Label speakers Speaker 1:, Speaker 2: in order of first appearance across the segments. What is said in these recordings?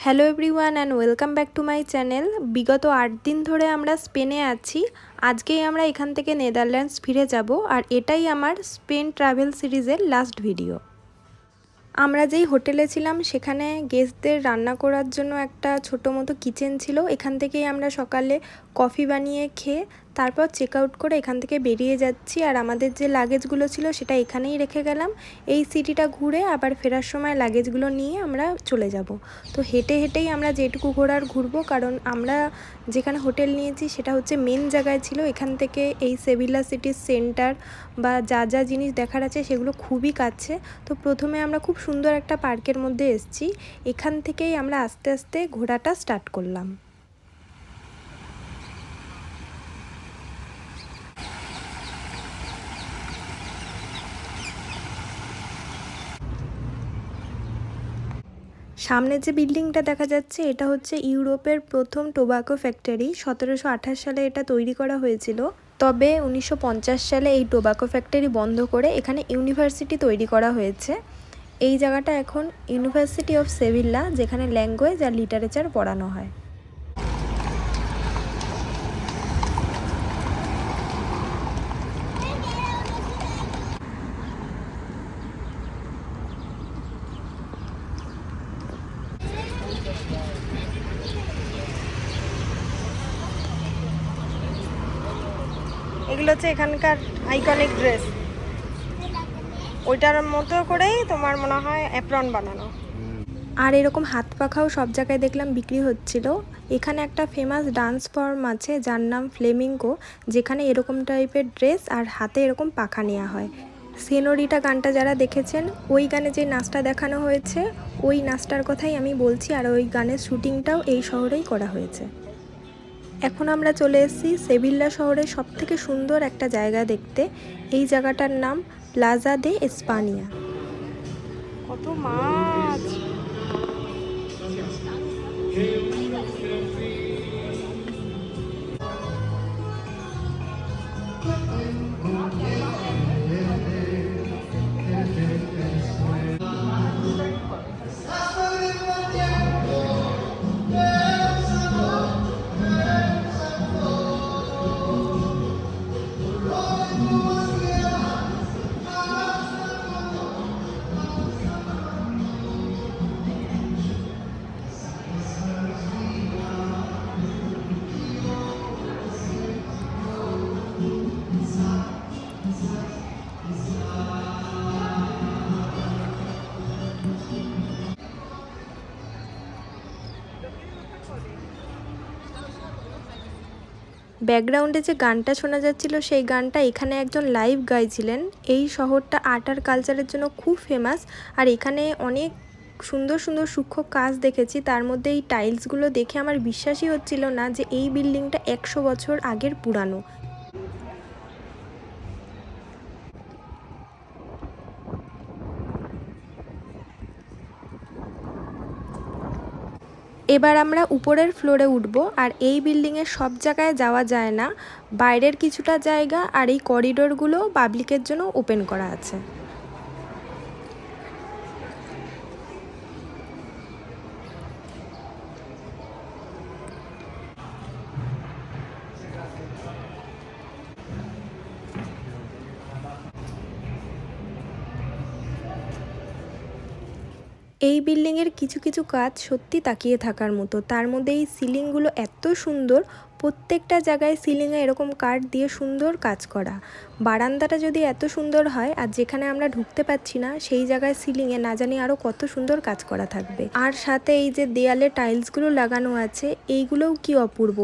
Speaker 1: Hello everyone and welcome back to my channel বিগত আট দিন ধরে আমরা স্পেনে আছি। আজকেই আমরা এখান থেকে নেদারল্যান্ডস ফিরে যাব। আর এটাই আমার স্পেন ট্রাভেল সিরিজের লাস্ট ভিডিও আমরা যেই হোটেলে ছিলাম, সেখানে গেস্টদের রান্না করার জন্য একটা ছোটো মতো কিচেন ছিল। এখান থেকেই আমরা সকালে কফি বানিয়ে খেয়ে, তারপর চেক আউট করে এখান থেকে বেরিয়ে যাচ্ছি। আর আমাদের যে লাগেজগুলো ছিল, সেটা এখানেই রেখে গেলাম। এই সিটিটা ঘুরে আবার ফেরার সময় লাগেজগুলো নিয়ে আমরা চলে যাব। তো হেঁটে হেঁটেই আমরা যেটুকু ঘোরার ঘুরবো, কারণ আমরা যেখানে হোটেল নিয়েছি, সেটা হচ্ছে মেন জায়গায় ছিল। এখান থেকে এই সেভিলা সিটির সেন্টার বা যা যা জিনিস দেখার আছে সেগুলো খুবই কাছে। তো প্রথমে আমরা খুব সুন্দর একটা পার্কের মধ্যে এসেছি। এখান থেকেই আমরা আস্তে আস্তে ঘোরাটা স্টার্ট করলাম। সামনে যে বিল্ডিংটা দেখা যাচ্ছে, এটা হচ্ছে ইউরোপের প্রথম টোবাকো ফ্যাক্টরি। সতেরোশো আঠাশ সালে এটা তৈরি করা হয়েছিল। তবে উনিশশো পঞ্চাশ সালে এই টোবাকো ফ্যাক্টরি বন্ধ করে এখানে ইউনিভার্সিটি তৈরি করা হয়েছে। এই জায়গাটা এখন ইউনিভার্সিটি অফ সেভিল্লা, যেখানে ল্যাঙ্গুয়েজ আর লিটারেচার পড়ানো হয়। এগুলো হচ্ছে এখানকার আইকনিক ড্রেস ওইটার মতো করেই তোমার মনে হয় অ্যাপ্রন বানানো। আর এরকম হাত পাখাও সব জায়গায় দেখলাম বিক্রি হচ্ছিল। এখানে একটা ফেমাস ডান্স ফর্ম আছে, যার নাম ফ্লেমিঙ্গো যেখানে এরকম টাইপের ড্রেস আর হাতে এরকম পাখা নেওয়া হয়। সেনোরিটা গানটা যারা দেখেছেন, ওই গানে যে নাচটা দেখানো হয়েছে, ওই নাচটার কথাই আমি বলছি, আর ওই গানের শুটিংটাও এই শহরেই করা হয়েছে। এখন আমরা চলে এসেছি সেভিল্লা শহরের সব থেকে সুন্দর একটা জায়গা দেখতে। এই জায়গাটার নাম প্লাজা দে এসপানিয়া। কত মাছ! ব্যাকগ্রাউন্ডে যে গানটা শোনা যাচ্ছিল, সেই গানটা এখানে একজন লাইভ গাইছিলেন। এই শহরটা আর্টার কালচারের জন্য খুব ফেমাস আর এখানে অনেক সুন্দর সুন্দর সূক্ষ্ম কাজ দেখেছি। তার মধ্যে এই টাইলসগুলো দেখে আমার বিশ্বাসই হচ্ছিল না যে এই বিল্ডিংটা একশো বছর আগের পুরানো। এবার আমরা উপরের ফ্লোরে উঠব আর এই বিল্ডিংয়ে সব জায়গায় যাওয়া যায় না। বাইরের কিছুটা জায়গা আর এই করিডোরগুলো পাবলিকের জন্য ওপেন করা আছে। এই বিল্ডিংয়ের কিছু কিছু কাজ সত্যি তাকিয়ে থাকার মতো। তার মধ্যে এই সিলিংগুলো এত সুন্দর, প্রত্যেকটা জায়গায় সিলিংয়ে এরকম কাঠ দিয়ে সুন্দর কাজ করা। বারান্দাটা যদি এত সুন্দর হয় আর যেখানে আমরা ঢুকতে পাচ্ছি না, সেই জায়গায় সিলিংয়ে না জানি আরও কত সুন্দর কাজ করা থাকবে। আর সাথে এই যে দেয়ালে টাইলসগুলো লাগানো আছে, এইগুলোও কি অপূর্ব।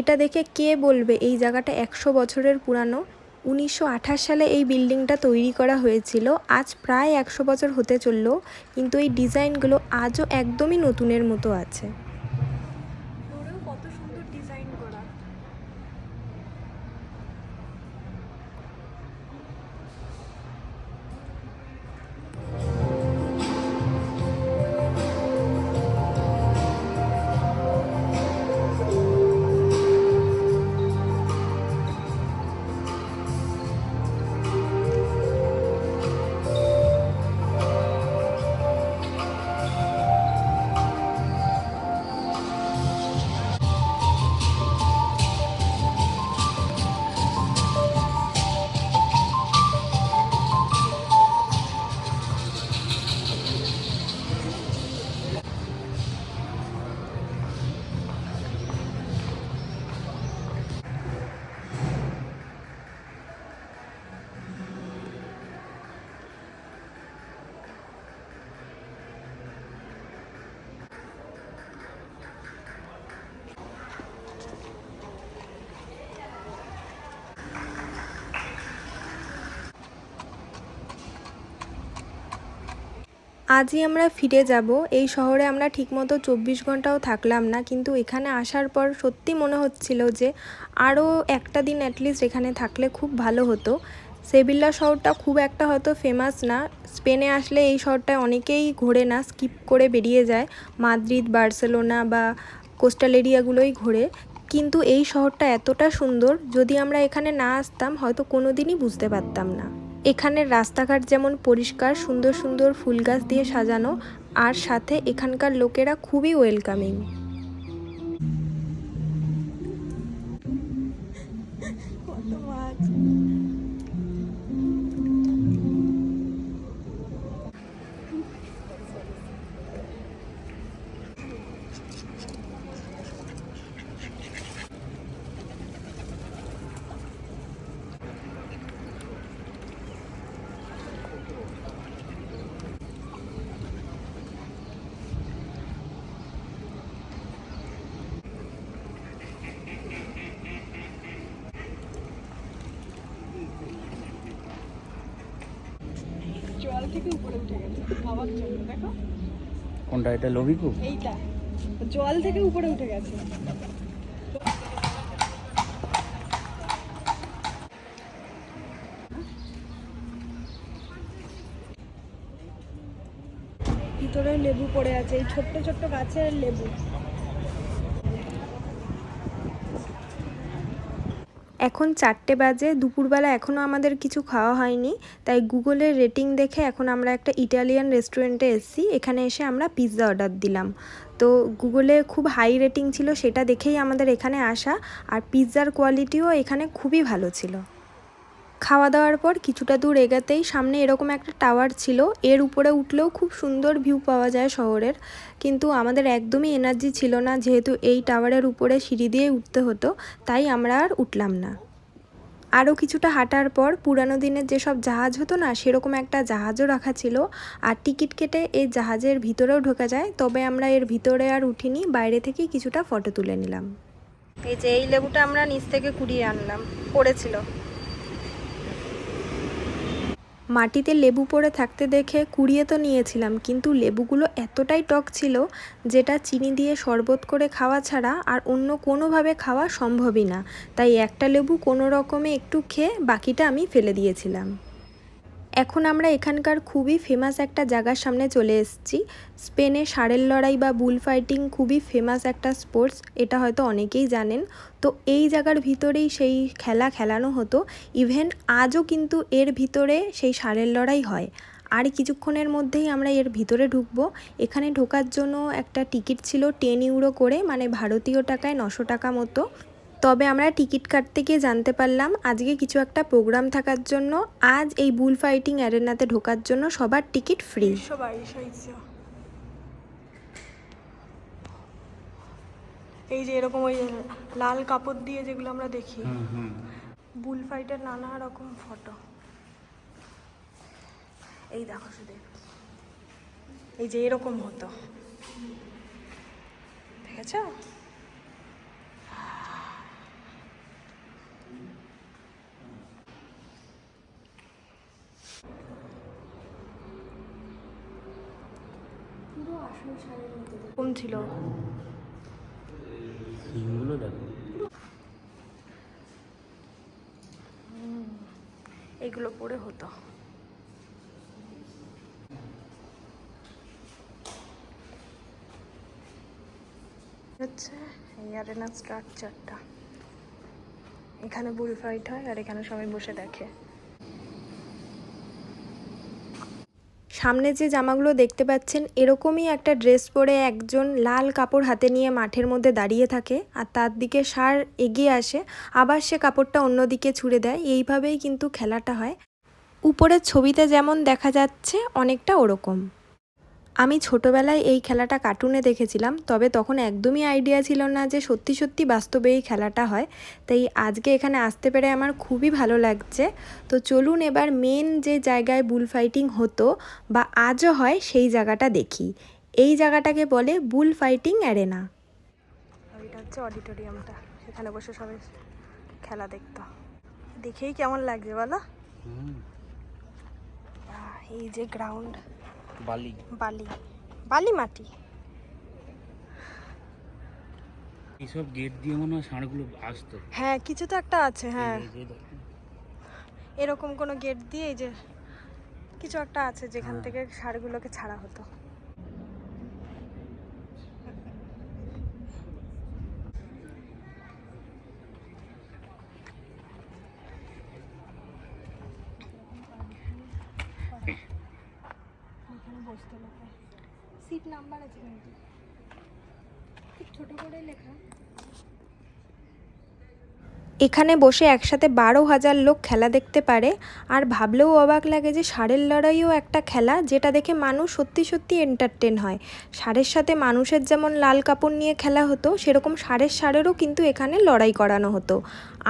Speaker 1: এটা দেখে কে বলবে এই জায়গাটা একশো বছরের পুরানো? উনিশশো আঠাশ সালে এই বিল্ডিংটা তৈরি করা হয়েছিল। আজ প্রায় একশো বছর হতে চলল, কিন্তু এই ডিজাইনগুলো আজও একদমই নতুনের মতো আছে। আজই আমরা ফিরে যাব। এই শহরে আমরা ঠিকমতো চব্বিশ ঘন্টাও থাকলাম না, কিন্তু এখানে আসার পর সত্যি মনে হচ্ছিল যে আরও একটা দিন অ্যাটলিস্ট এখানে থাকলে খুব ভালো হতো। সেভিল্লা শহরটা খুব একটা হয়তো ফেমাস না। স্পেনে আসলে এই শহরটায় অনেকেই ঘোরে না, স্কিপ করে বেরিয়ে যায়। মাদ্রিদ, বার্সেলোনা বা কোস্টাল এরিয়াগুলোই ঘোরে। কিন্তু এই শহরটা এতটা সুন্দর, যদি আমরা এখানে না আসতাম হয়তো কোনো দিনই বুঝতে পারতাম না। এখানের রাস্তাঘাট যেমন পরিষ্কার, সুন্দর সুন্দর ফুল গাছ দিয়ে সাজানো, আর সাথে এখানকার লোকেরা খুবই ওয়েলকামিং
Speaker 2: জল থেকে উপরে উঠে গেছে খাওয়ার জন্য দেখো।
Speaker 3: কোনটা এটা লবিকু
Speaker 2: এইটা জল থেকে উপরে উঠে গেছে। ভিতরে লেবু পড়ে আছে এই ছোট্ট ছোট্ট গাছের লেবু।
Speaker 1: এখন চারটে বাজে, দুপুরবেলা এখনও আমাদের কিছু খাওয়া হয়নি, তাই গুগলের রেটিং দেখে এখন আমরা একটা ইটালিয়ান রেস্টুরেন্টে এসেছি, এখানে এসে আমরা পিৎজা অর্ডার দিলাম। তো গুগলে খুব হাই রেটিং ছিল, সেটা দেখেই আমাদের এখানে আসা, আর পিৎজার কোয়ালিটিও এখানে খুবই ভালো ছিল। খাওয়া দাওয়ার পর কিছুটা দূর এগাতেই সামনে এরকম একটা টাওয়ার ছিল। এর উপরে উঠলেও খুব সুন্দর ভিউ পাওয়া যায় শহরের। কিন্তু আমাদের একদমই এনার্জি ছিল না, যেহেতু এই টাওয়ারের উপরে সিঁড়ি দিয়ে উঠতে হতো, তাই আমরা আর উঠলাম না। আরও কিছুটা হাঁটার পর পুরানো দিনের যেসব জাহাজ হতো না, সেরকম একটা জাহাজও রাখা ছিল। আর টিকিট কেটে এই জাহাজের ভিতরেও ঢোকা যায়, তবে আমরা এর ভিতরে আর উঠিনি, বাইরে থেকেই কিছুটা ফটো তুলে নিলাম। এই যে এই লেবুটা আমরা নিচ থেকে কুড়িয়ে আনলাম, পড়েছিল। মাটিতে লেবু পড়ে থাকতে দেখে কুড়িয়ে তো নিয়েছিলাম, কিন্তু লেবুগুলো এতটাই টক ছিল যেটা চিনি দিয়ে শরবত করে খাওয়া ছাড়া আর অন্য কোনোভাবে খাওয়া সম্ভবই না। তাই একটা লেবু কোনো রকমে একটু খেয়ে বাকিটা আমি ফেলে দিয়েছিলাম। এখন আমরা এখানকার খুবই ফেমাস একটা জায়গার সামনে চলে এসেছি। স্পেনে ষাঁড়ের লড়াই বা বুল ফাইটিং খুবই ফেমাস একটা স্পোর্টস এটা হয়তো অনেকেই জানেন। তো এই জায়গার ভিতরেই সেই খেলা খেলানো হতো। ইভেন আজও কিন্তু এর ভিতরে সেই ষাঁড়ের লড়াই হয়। আর কিছুক্ষণের মধ্যেই আমরা এর ভিতরে ঢুকবো। এখানে ঢোকার জন্য একটা টিকিট ছিল টেন ইউরো করে মানে ভারতীয় টাকায় নশো টাকা মতো। তবে আমরা টিকিট কাটতে গিয়ে জানতে পারলাম আজকে কিছু একটা প্রোগ্রাম থাকার জন্য। আজ এই বুল ফাইটিং অ্যারেনাতে ঢোকার জন্য সবার টিকিট ফ্রি।
Speaker 2: এই যে এরকম ওই লাল কাপড় দিয়ে যেগুলো আমরা দেখি।
Speaker 3: হুম হুম।
Speaker 2: বুল ফাইটের নানা রকম ফটো। এই দেখো শুধু। এই যে এরকম হতো। কম ছিল।
Speaker 3: সিনগুলো দেখো।
Speaker 2: এগুলো পরে হতো। হচ্ছে এই আরেনা স্ট্রাকচারটা এখানে বুল ফাইট হয় আর এখানে সবাই বসে দেখে।
Speaker 1: সামনে যে জামাগুলো দেখতে পাচ্ছেন, এরকমই একটা ড্রেস পরে একজন লাল কাপড় হাতে নিয়ে মাঠের মধ্যে দাঁড়িয়ে থাকে আর তার দিকে সার এগিয়ে আসে, আবার সে কাপড়টা অন্যদিকে ছুড়ে দেয়। এইভাবেই কিন্তু খেলাটা হয়। উপরের ছবিতে যেমন দেখা যাচ্ছে, অনেকটা ওরকম। আমি ছোটবেলায় এই খেলাটা কার্টুনে দেখেছিলাম তবে তখন একদমই আইডিয়া ছিল না যে সত্যি সত্যি বাস্তবে এই খেলাটা হয়। তাই আজকে এখানে আসতে পেরে আমার খুবই ভালো লাগছে। তো চলুন এবার মেন যে জায়গায় বুল ফাইটিং হতো বা আজও হয় সেই জায়গাটা দেখি। এই জায়গাটাকে বলে বুল ফাইটিং অ্যারেনা
Speaker 2: আর এটা হচ্ছে অডিটোরিয়ামটা এখানে বসে সবাই খেলা দেখতো। দেখেই কেমন লাগছে বলো?
Speaker 3: হুম।
Speaker 2: এই যে গ্রাউন্ড
Speaker 3: বালি।
Speaker 2: বালি। বালি মাটি।
Speaker 3: এইসব গেট দিয়ে মনে হয় ষাঁড়গুলো আসতো।
Speaker 2: হ্যাঁ কিছু তো একটা আছে হ্যাঁ। এরকম কোনো গেট দিয়ে এই যে কিছু একটা আছে যেখান
Speaker 3: হ্যাঁ।
Speaker 2: থেকে ষাঁড়গুলোকে ছাড়া হতো সিট নাম্বার আছে কিন্তু। খুব ছোট করে লেখা।
Speaker 1: এখানে বসে একসাথে বারো হাজার লোক খেলা দেখতে পারে আর ভাবলেও অবাক লাগে যে ষাঁড়ের লড়াইও একটা খেলা যেটা দেখে মানুষ সত্যি সত্যি এন্টারটেন হয়। ষাঁড়ের সাথে মানুষের যেমন লাল কাপড় নিয়ে খেলা হতো, সেরকম ষাঁড়ের ষাঁড়েরও কিন্তু এখানে লড়াই করানো হতো।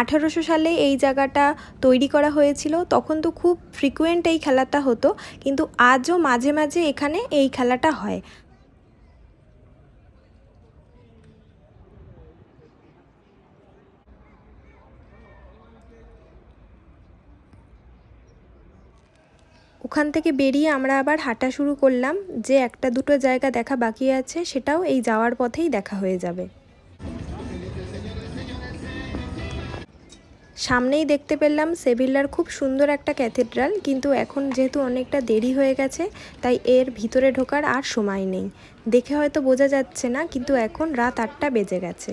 Speaker 1: আঠারোশো সালে এই জায়গাটা তৈরি করা হয়েছিল, তখন তো খুব ফ্রিকুয়েন্ট এই খেলাটা হতো, কিন্তু আজও মাঝে মাঝে এখানে এই খেলাটা হয়। ওখান থেকে বেরিয়ে আমরা আবার হাঁটা শুরু করলাম যে একটা দুটো জায়গা দেখা বাকি আছে, সেটাও এই যাওয়ার পথেই দেখা হয়ে যাবে। সামনেই দেখতে পেলাম সেভিল্লার খুব সুন্দর একটা ক্যাথেড্রাল, কিন্তু এখন যেহেতু অনেকটা দেরি হয়ে গেছে, তাই এর ভিতরে ঢোকার আর সময় নেই। দেখে হয়তো বোঝা যাচ্ছে না, কিন্তু এখন রাত আটটা বেজে গেছে।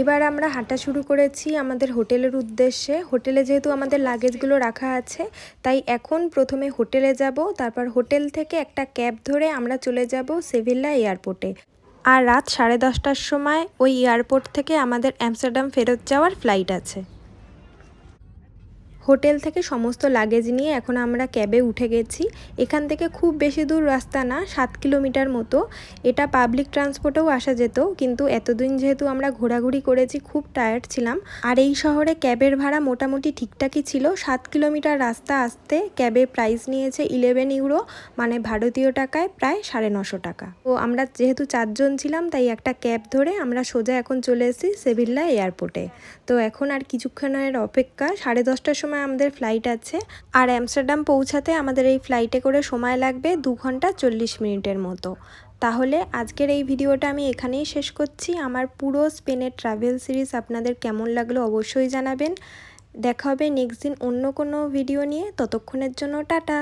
Speaker 1: এবার আমরা হাঁটা শুরু করেছি আমাদের হোটেলের উদ্দেশ্যে। হোটেলে যেহেতু আমাদের লাগেজগুলো রাখা আছে, তাই এখন প্রথমে হোটেলে যাব, তারপর হোটেল থেকে একটা ক্যাব ধরে আমরা চলে যাব সেভিল্লা এয়ারপোর্টে। আর রাত সাড়ে দশটার সময় ওই এয়ারপোর্ট থেকে আমাদের অ্যামস্টারডাম ফেরত যাওয়ার ফ্লাইট আছে। হোটেল থেকে সমস্ত লাগেজ নিয়ে এখন আমরা ক্যাবে উঠে গেছি। এখান থেকে খুব বেশি দূর রাস্তা না, সাত কিলোমিটার মতো। এটা পাবলিক ট্রান্সপোর্টেও আসা যেত, কিন্তু এতদিন যেহেতু আমরা ঘোরাঘুরি করেছি, খুব টায়ার্ড ছিলাম। আর এই শহরে ক্যাবের ভাড়া মোটামুটি ঠিকঠাকই ছিল। সাত কিলোমিটার রাস্তা আসতে ক্যাবে প্রাইস নিয়েছে ইলেভেন ইউরো মানে ভারতীয় টাকায় প্রায় সাড়ে নশো টাকা। তো আমরা যেহেতু চারজন ছিলাম, তাই একটা ক্যাব ধরে আমরা সোজা এখন চলে এসেছি সেভিল্লা এয়ারপোর্টে তো এখন আর কিছুক্ষণের অপেক্ষা, সাড়ে দশটার সময় আমাদের ফ্লাইট আছে। আর অ্যামস্টারডাম পৌঁছাতে আমাদের এই ফ্লাইটে করে সময় লাগবে দু ঘণ্টা চল্লিশ মিনিটের মতো। তাহলে আজকের এই ভিডিওটা আমি এখানেই শেষ করছি। আমার পুরো স্পেনের ট্রাভেল সিরিজ আপনাদের কেমন লাগল অবশ্যই জানাবেন। দেখা হবে নেক্সট দিন অন্য কোনো ভিডিও নিয়ে। ততক্ষণের জন্য টাটা!